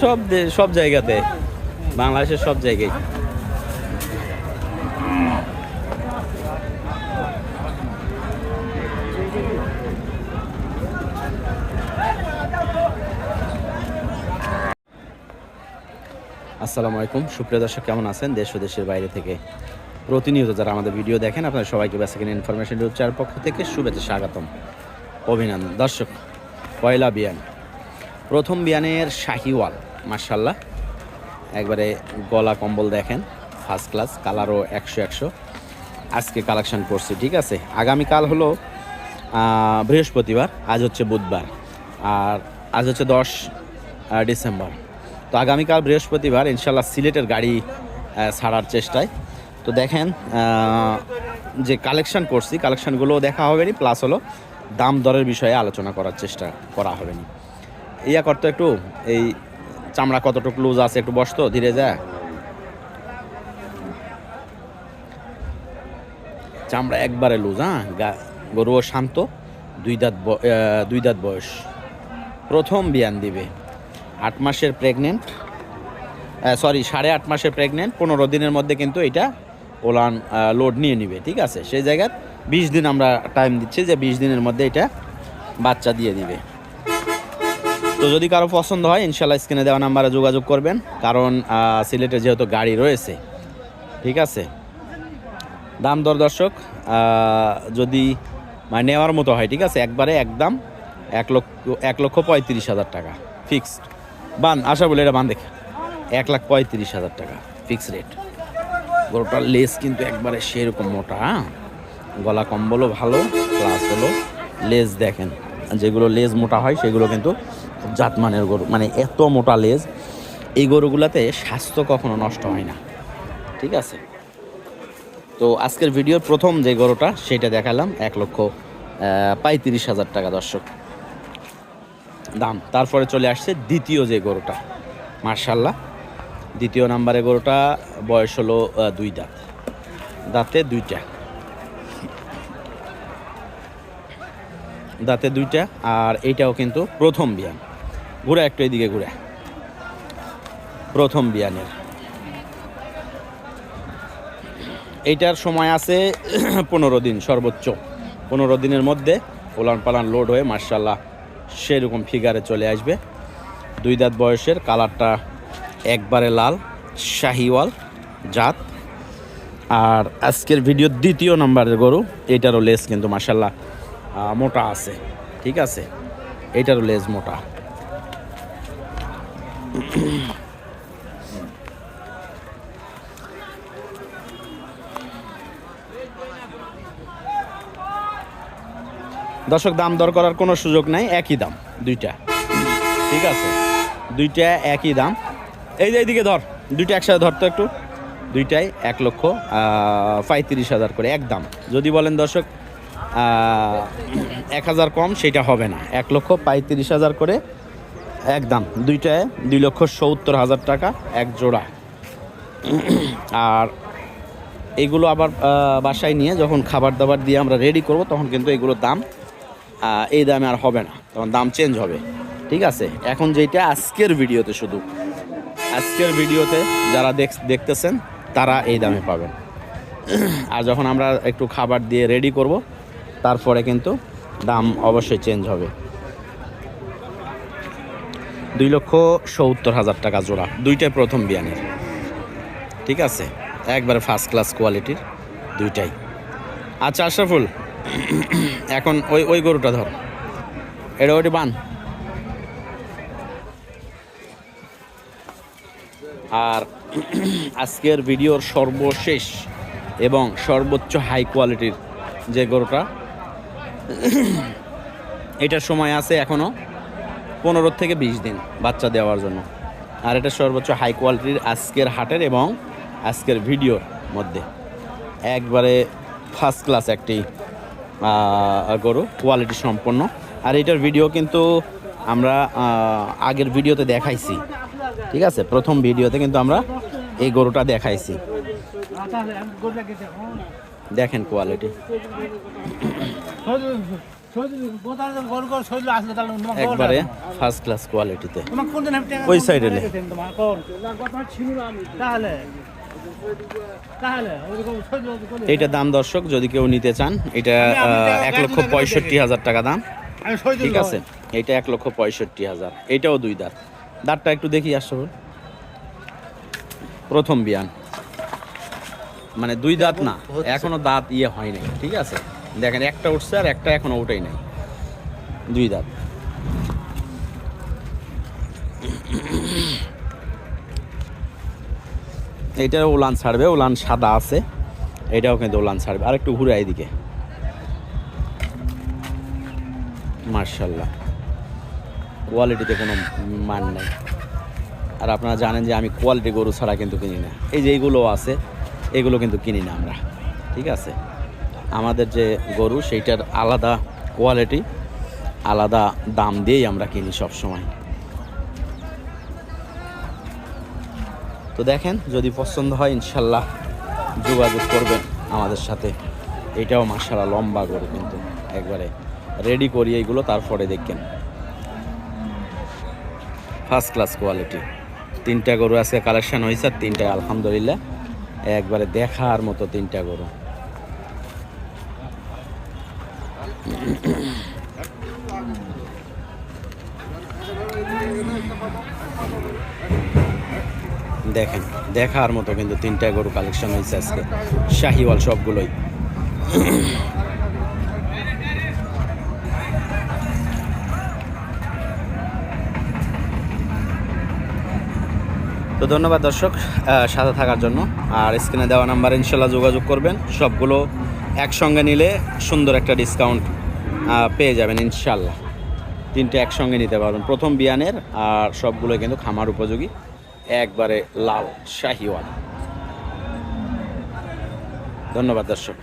সব সব জায়গাতে। বাংলাদেশের সব জায়গায়। আসসালামু আলাইকুম। সুপ্রিয় দর্শক কেমন আছেন দেশ ও দেশের বাইরে থেকে? প্রতিনিয়ত যারা আমাদের ভিডিও দেখেন, আপনারা সবাইকে বেসাকিন ইনফরমেশন ইউটিউব চ্যানেল পক্ষ থেকে শুভেচ্ছা, স্বাগতম। অভিনন্দন। দর্শক, পয়লা বিয়ান। প্রথম বিয়ানের শাহিওয়াল মার্শাল্লাহ একবারে গলা কম্বল দেখেন ফার্স্ট ক্লাস কালারও একশো একশো। আজকে কালেকশন করছি, ঠিক আছে? আগামীকাল হলো বৃহস্পতিবার, আজ হচ্ছে বুধবার, আর আজ হচ্ছে দশ ডিসেম্বর। তো আগামীকাল বৃহস্পতিবার ইনশাল্লাহ সিলেটের গাড়ি ছাড়ার চেষ্টায়। তো দেখেন যে কালেকশন করছি কালেকশনগুলো দেখা হবে নি প্লাস হলো দাম দরের বিষয়ে আলোচনা করার চেষ্টা করা হবে নি। ইয়া করতো একটু, এই চামড়া কতটুকু লুজ আছে একটু বসতো, ধীরে যা। চামড়া একবারে লুজ হ্যাঁ? গরুও শান্ত, দুই দাঁত দুই দাঁত বয়স। প্রথম বিয়ান দিবে, আট মাসের প্রেগনেন্ট সরি সাড়ে আট মাসের প্রেগনেন্ট পনেরো দিনের মধ্যে কিন্তু এটা ওলান লোড নিয়ে নিবে, ঠিক আছে? সেই জায়গায় বিশ দিন আমরা টাইম দিচ্ছি যে বিশ দিনের মধ্যে এটা বাচ্চা দিয়ে দিবে তো যদি কারও পছন্দ হয় ইনশাল্লাহ স্ক্রিনে দেওয়া নাম্বারে যোগাযোগ করবেন, কারণ সিলেটে যেহেতু গাড়ি রয়েছে, ঠিক আছে? দাম দর দর্শক যদি মানে নেওয়ার মতো হয়, ঠিক আছে? একবারে একদম এক লক্ষ এক লক্ষ পঁয়ত্রিশ হাজার টাকা ফিক্সড বান, আশা বলে এটা বান দেখে। এক লাখ পঁয়ত্রিশ হাজার টাকা ফিক্স রেট গরুটার লেস কিন্তু একবারে সেরকম মোটা হ্যাঁ? গলা কম্বলও ভালো প্লাস হলো লেজ দেখেন, যেগুলো লেজ মোটা হয় সেগুলো কিন্তু খুব জাতমানের গরু মানে এত মোটা লেজ এই গরুগুলোতে স্বাস্থ্য কখনো নষ্ট হয় না, ঠিক আছে? তো আজকের ভিডিওর প্রথম যে গরুটা, সেটা দেখালাম, এক লক্ষ পঁয়ত্রিশ হাজার টাকা, দর্শক। দাম, তারপরে চলে আসছে দ্বিতীয় যে গরুটা মার্শাল্লাহ দ্বিতীয় নাম্বারে গরুটা বয়স হলো দুই দাঁত। দাঁতে দুইটা। দাঁতে দুইটা, আর এইটাও কিন্তু প্রথম বিয়ান। ঘুরে একটু এদিকে ঘুরে। প্রথম বিয়ানের। এইটার সময় আছে পনেরো দিন সর্বোচ্চ। পনেরো দিনের মধ্যে ওলান পালান লোড হয়ে মার্শাল্লাহ সেরকম ফিগারে চলে আসবে। দুই দাঁত বয়সের কালারটা একবারে লাল শাহিওয়াল জাত। আর আজকের ভিডিওর দ্বিতীয় নাম্বারের গরু এটারও লেস কিন্তু মার্শাল্লাহ আহ, মোটা আছে ঠিক আছে? এটারও লেজ মোটা। দর্শক দাম দর করার কোনো সুযোগ নাই একই দাম দুইটা ঠিক আছে? দুইটা একই দাম। এই যে এইদিকে ধর, দুইটা একসাথে ধর তো একটু। দুইটাই এক লক্ষ পঁয়ত্রিশ হাজার করে একদম। যদি বলেন দর্শক এক হাজার কম, সেটা হবে না। এক লক্ষ পঁয়ত্রিশ হাজার করে একদম। দুইটায় দুই লক্ষ সত্তর হাজার টাকা এক জোড়া। আর এইগুলো আবার বাসায় নিয়ে যখন খাবার দাবার দিয়ে আমরা রেডি করব, তখন কিন্তু এগুলোর দাম এই দামে আর হবে না। তখন দাম চেঞ্জ হবে। ঠিক আছে? এখন যেটা আজকের ভিডিওতে শুধু আজকের ভিডিওতে যারা দেখ- দেখতেছেন, তারা এই দামে পাবেন। আর যখন আমরা একটু খাবার দিয়ে রেডি করব, তারপরে কিন্তু দাম অবশ্যই চেঞ্জ হবে। দুই লক্ষ সত্তর হাজার টাকা জোড়া, দুইটাই প্রথম বিয়ানের। ঠিক আছে? একবারে ফার্স্ট ক্লাস কোয়ালিটির দুইটাই। আচ্ছা আশরাফুল, এখন ওই ওই গরুটা ধর। এটা ওটি বান। আর আজকের ভিডিওর সর্বশেষ এবং সর্বোচ্চ হাই কোয়ালিটির যে গরুটা, এটার সময় আছে এখনও পনেরো থেকে বিশ দিন বাচ্চা দেওয়ার জন্য। আর এটা সর্বোচ্চ হাই কোয়ালিটির আজকের হাটের এবং আজকের ভিডিওর মধ্যে। একবারে ফার্স্ট ক্লাস একটি গরু কোয়ালিটি সম্পন্ন। আর এটার ভিডিও কিন্তু আমরা আগের ভিডিওতে দেখাইছি। ঠিক আছে? প্রথম ভিডিওতে কিন্তু আমরা এই গরুটা দেখাইছি। দেখেন কোয়ালিটি একবারে ফার্স্ট ক্লাস কোয়ালিটিতে ওই করে এইটা দাম দর্শক যদি কেউ নিতে চান এটা এক লক্ষ পঁয়ষট্টি হাজার টাকা দাম। ঠিক আছে? এটা এক লক্ষ পঁয়ষট্টি হাজার। এটাও দুই দাঁত। দাঁতটা একটু দেখি আসল প্রথম বিয়ান। মানে দুই দাঁত না এখনও দাঁত ইয়ে হয় নাই ঠিক আছে? দেখেন একটা উঠছে আর একটা এখনও ওঠাই নাই। দুই দাঁত। এইটার উলান ছাড়বে উলান সাদা আছে। এটাও কিন্তু উলান ছাড়বে। আর একটু ঘুরে এদিকে। মার্শাল্লাহ কোয়ালিটিতে কোনো মান নেই। আর আপনারা জানেন যে আমি কোয়ালিটি গরু ছাড়া কিন্তু কিনি না। এই যে এইগুলো আছে, এগুলো কিন্তু কিনি না আমরা। ঠিক আছে? আমাদের যে গরু, সেইটার আলাদা কোয়ালিটি, আলাদা দাম দিয়েই আমরা কিনি সব সময় তো দেখেন, যদি পছন্দ হয় ইনশাল্লাহ যোগাযোগ করবেন আমাদের সাথে। এটাও মার্শাল্লাহ লম্বা গরু কিন্তু। একবারে রেডি করি এইগুলো, তারপরে দেখেন। First class quality. তিনটা গরু আজকে কালেকশন হয়েছে, আর তিনটা, আলহামদুলিল্লাহ। একবারে দেখার মতো তিনটা গরু। দেখেন, দেখার মতো কিন্তু তিনটা গরু কালেকশন হয়েছে আজকে। শাহিওয়াল সবগুলোই। তো ধন্যবাদ দর্শক সাথে থাকার জন্য। আর স্ক্রিনে দেওয়া নাম্বার ইনশাল্লাহ যোগাযোগ করবেন। সবগুলো একসঙ্গে নিলে সুন্দর একটা ডিসকাউন্ট পেয়ে যাবেন ইনশাল্লাহ তিনটে একসঙ্গে নিতে পারবেন। প্রথম বিয়ানের আর সবগুলো কিন্তু খামার উপযোগী। একবারে লাল শাহিওয়াল। ধন্যবাদ দর্শক।